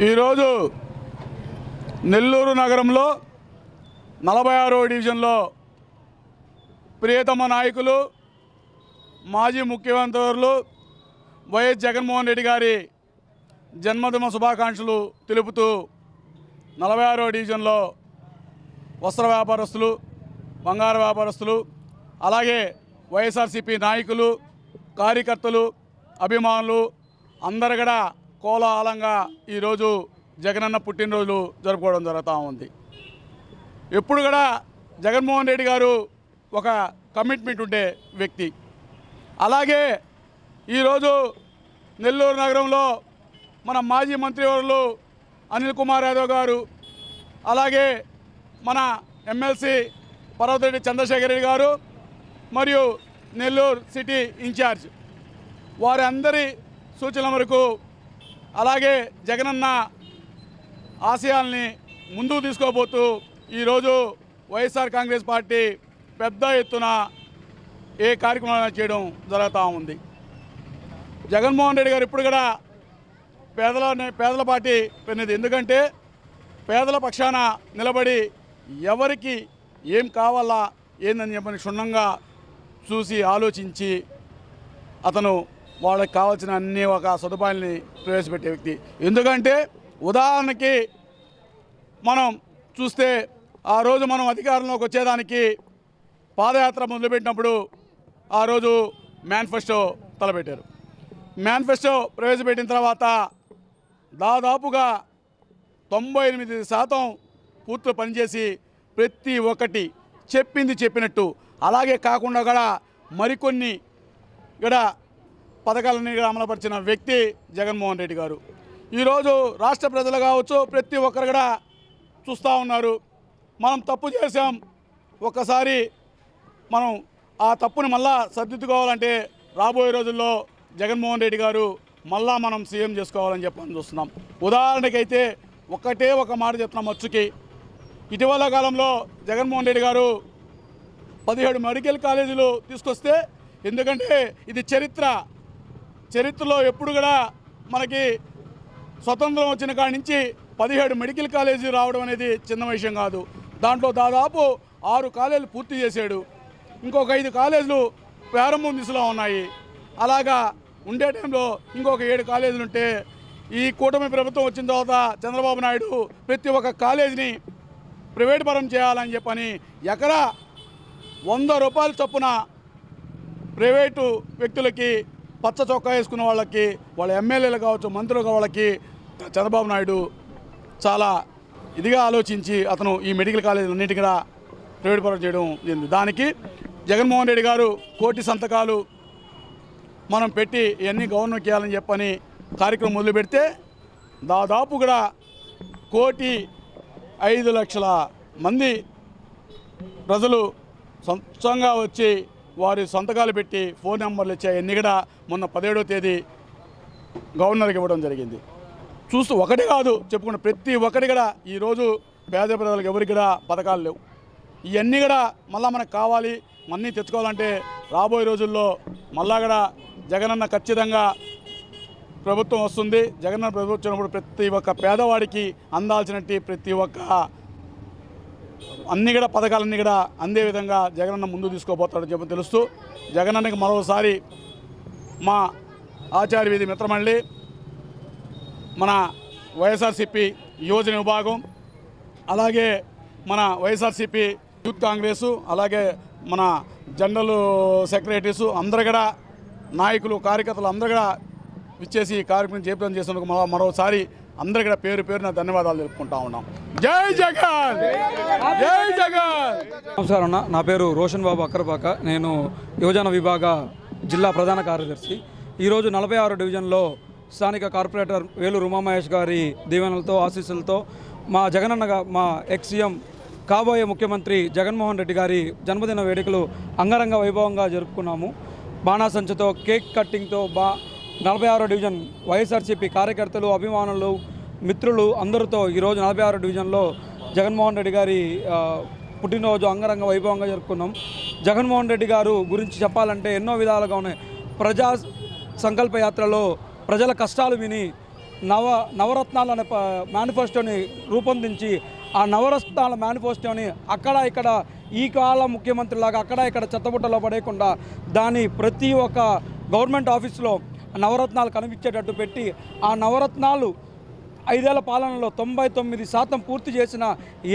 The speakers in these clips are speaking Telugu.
ఈరోజు నెల్లూరు నగరంలో నలభై ఆరో డివిజన్లో ప్రియతమ నాయకులు మాజీ ముఖ్యమంత్రులు వైఎస్ జగన్మోహన్ రెడ్డి గారి జన్మదిన శుభాకాంక్షలు తెలుపుతూ నలభై ఆరో డివిజన్లో వస్త్ర వ్యాపారస్తులు బంగారు వ్యాపారస్తులు అలాగే వైఎస్ఆర్సీపీ నాయకులు కార్యకర్తలు అభిమానులు అందరు కూడా కోలాహలంగా ఈరోజు జగనన్న పుట్టినరోజు జరుపుకోవడం జరుగుతూ ఉంది. ఎప్పుడు కూడా జగన్మోహన్ రెడ్డి గారు ఒక కమిట్మెంట్ ఉండే వ్యక్తి. అలాగే ఈరోజు నెల్లూరు నగరంలో మన మాజీ మంత్రివర్యులు అనిల్ కుమార్ యాదవ్ గారు అలాగే మన ఎమ్మెల్సీ పర్వతరెడ్డి చంద్రశేఖర్ రెడ్డి గారు మరియు నెల్లూరు సిటీ ఇన్ఛార్జ్ వారందరి సూచనల మేరకు అలాగే జగనన్న ఆశయాల్ని ముందుకు తీసుకోబోతూ ఈరోజు వైఎస్ఆర్ కాంగ్రెస్ పార్టీ పెద్ద ఎత్తున ఏ కార్యక్రమాలు చేయడం జరుగుతూ ఉంది. జగన్మోహన్ రెడ్డి గారు ఇప్పుడు కూడా పేదల పేదల పార్టీ పెన్నది. ఎందుకంటే పేదల పక్షాన నిలబడి ఎవరికి ఏం కావాలా ఏందని చెప్పని క్షుణ్ణంగా చూసి ఆలోచించి అతను వాళ్ళకి కావాల్సిన అన్ని ఒక సదుపాయాల్ని ప్రవేశపెట్టే వ్యక్తి. ఎందుకంటే ఉదాహరణకి మనం చూస్తే ఆ రోజు మనం అధికారంలోకి వచ్చేదానికి పాదయాత్ర మొదలుపెట్టినప్పుడు ఆ రోజు మేనిఫెస్టో తలపెట్టారు. మేనిఫెస్టో ప్రవేశపెట్టిన తర్వాత దాదాపుగా తొంభై ఎనిమిది శాతం పూర్తిలో పనిచేసి ప్రతి ఒక్కటి చెప్పింది చెప్పినట్టు. అలాగే కాకుండా కూడా మరికొన్ని ఇక్కడ పథకాలన్నీ అమలుపరిచిన వ్యక్తి జగన్మోహన్ రెడ్డి గారు. ఈరోజు రాష్ట్ర ప్రజలు కావచ్చు ప్రతి ఒక్కరు కూడా చూస్తూ ఉన్నారు. మనం తప్పు చేసాం ఒక్కసారి మనం ఆ తప్పుని మళ్ళా సర్దిద్దుకోవాలంటే రాబోయే రోజుల్లో జగన్మోహన్ రెడ్డి గారు మళ్ళా మనం సీఎం చేసుకోవాలని చెప్పని చూస్తున్నాం. ఉదాహరణకైతే ఒకటే ఒక మాట చెప్తున్నాం మచ్చుకి. ఇటీవల కాలంలో జగన్మోహన్ రెడ్డి గారు పదిహేడు మెడికల్ కాలేజీలు తీసుకొస్తే ఎందుకంటే ఇది చరిత్ర చరిత్రలో ఎప్పుడు కూడా మనకి స్వతంత్రం వచ్చిన కాడి నుంచి పదిహేడు మెడికల్ కాలేజీ రావడం అనేది చిన్న విషయం కాదు. దాంట్లో దాదాపు ఆరు కాలేజీలు పూర్తి చేశాడు. ఇంకొక ఐదు కాలేజీలు ప్రారంభం దిశలో ఉన్నాయి. అలాగా ఉండే టైంలో ఇంకొక ఏడు కాలేజీలు ఉంటే ఈ కూటమి ప్రభుత్వం వచ్చిన తర్వాత చంద్రబాబు నాయుడు ప్రతి ఒక్క కాలేజీని ప్రైవేట్ పరం చేయాలని చెప్పని ఎకరా వంద రూపాయల చొప్పున ప్రైవేటు వ్యక్తులకి పచ్చ చొక్కా వేసుకున్న వాళ్ళకి వాళ్ళ ఎమ్మెల్యేలు కావచ్చు మంత్రులు వాళ్ళకి చంద్రబాబు నాయుడు చాలా ఇదిగా ఆలోచించి అతను ఈ మెడికల్ కాలేజీలన్నింటి కూడా ప్రైవేట్ పరం చేయడం జరిగింది. దానికి జగన్మోహన్ రెడ్డి గారు కోటి సంతకాలు మనం పెట్టి ఇవన్నీ గవర్నమెంట్ చేయాలని చెప్పని కార్యక్రమం మొదలు పెడితే దాదాపు కూడా కోటి ఐదు లక్షల మంది ప్రజలు సొంతంగా వచ్చి వారి సంతకాలు పెట్టి ఫోన్ నెంబర్లు ఇచ్చాయి కూడా మొన్న పదిహేడో తేదీ గవర్నర్కి ఇవ్వడం జరిగింది. చూస్తూ ఒకటి కాదు చెప్పుకున్న ప్రతి ఒక్కటి కూడా ఈరోజు పేద ప్రజలకు ఎవరికి కూడా పథకాలు లేవు. ఇవన్నీ కూడా మళ్ళీ మనకు కావాలి అన్నీ తెచ్చుకోవాలంటే రాబోయే రోజుల్లో మళ్ళా కూడా జగనన్న ఖచ్చితంగా ప్రభుత్వం వస్తుంది. జగనన్న ప్రభుత్వం వచ్చినప్పుడు ప్రతి ఒక్క పేదవాడికి అందాల్సినట్టు ప్రతి ఒక్క అన్ని కూడా పథకాలన్నీ కూడా అందే విధంగా జగనన్న ముందు తీసుకోబోతాడని చెప్పి తెలుస్తూ జగనన్నకి మరోసారి మా ఆచార్య వీధి మిత్రమండలి మన వైఎస్ఆర్సిపి యువజన విభాగం అలాగే మన వైఎస్ఆర్సిపి యూత్ కాంగ్రెసు అలాగే మన జనరల్ సెక్రటరీసు అందరు కూడా నాయకులు కార్యకర్తలు అందరూ కూడా ఇచ్చేసి ఈ కార్యక్రమం చేపట్టం చేసినందుకు మరోసారి అందరు కూడా పేరు పేరున ధన్యవాదాలు తెలుపుకుంటా ఉన్నాం. జై జగన్! జై జగన్! నమస్కారం అన్న. నా పేరు రోషన్ బాబు అక్కరపాక. నేను యువజన విభాగ జిల్లా ప్రధాన కార్యదర్శి. ఈరోజు నలభై ఆరు డివిజన్లో స్థానిక కార్పొరేటర్ వేలూరు ఉమామహేష్ గారి దీవెనలతో ఆశీస్సులతో మా జగనన్నగా మా ఎక్సీఎం కాబోయే ముఖ్యమంత్రి జగన్మోహన్ రెడ్డి గారి జన్మదిన వేడుకలు అంగరంగ వైభవంగా జరుపుకున్నాము. బాణాసంచతో కేక్ కట్టింగ్తో బా నలభై ఆరో డివిజన్ వైఎస్ఆర్సీపీ కార్యకర్తలు అభిమానులు మిత్రులు అందరితో ఈరోజు నలభై ఆరు డివిజన్లో జగన్మోహన్ రెడ్డి గారి పుట్టినరోజు అంగరంగ వైభవంగా జరుపుకున్నాం. జగన్మోహన్ రెడ్డి గారు గురించి చెప్పాలంటే ఎన్నో విధాలుగా ఉన్నాయి. ప్రజా సంకల్పయాత్రలో ప్రజల కష్టాలు విని నవ నవరత్నాలు అనే ప- మేనిఫెస్టోని రూపొందించి ఆ నవరత్నాల మేనిఫెస్టోని అక్కడ ఇక్కడ ఈ కాల ముఖ్యమంత్రిలాగా అక్కడ ఇక్కడ చెత్తబుట్టలో పడేయకుండా దాని ప్రతి ఒక్క గవర్నమెంట్ ఆఫీస్లో నవరత్నాలు కనిపించేటట్టు పెట్టి ఆ నవరత్నాలు ఐదేళ్ళ పాలనలో తొంభై తొమ్మిది శాతం పూర్తి చేసిన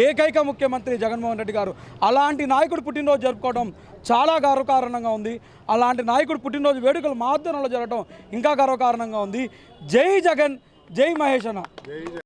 ఏకైక ముఖ్యమంత్రి జగన్మోహన్ రెడ్డి గారు. అలాంటి నాయకుడు పుట్టినరోజు జరుపుకోవడం చాలా గర్వకారణంగా ఉంది. అలాంటి నాయకుడు పుట్టినరోజు వేడుకలు మా ఆధ్వర్యంలో జరగడం ఇంకా గర్వకారణంగా ఉంది. జై జగన్ జై మహేష్ అన్న.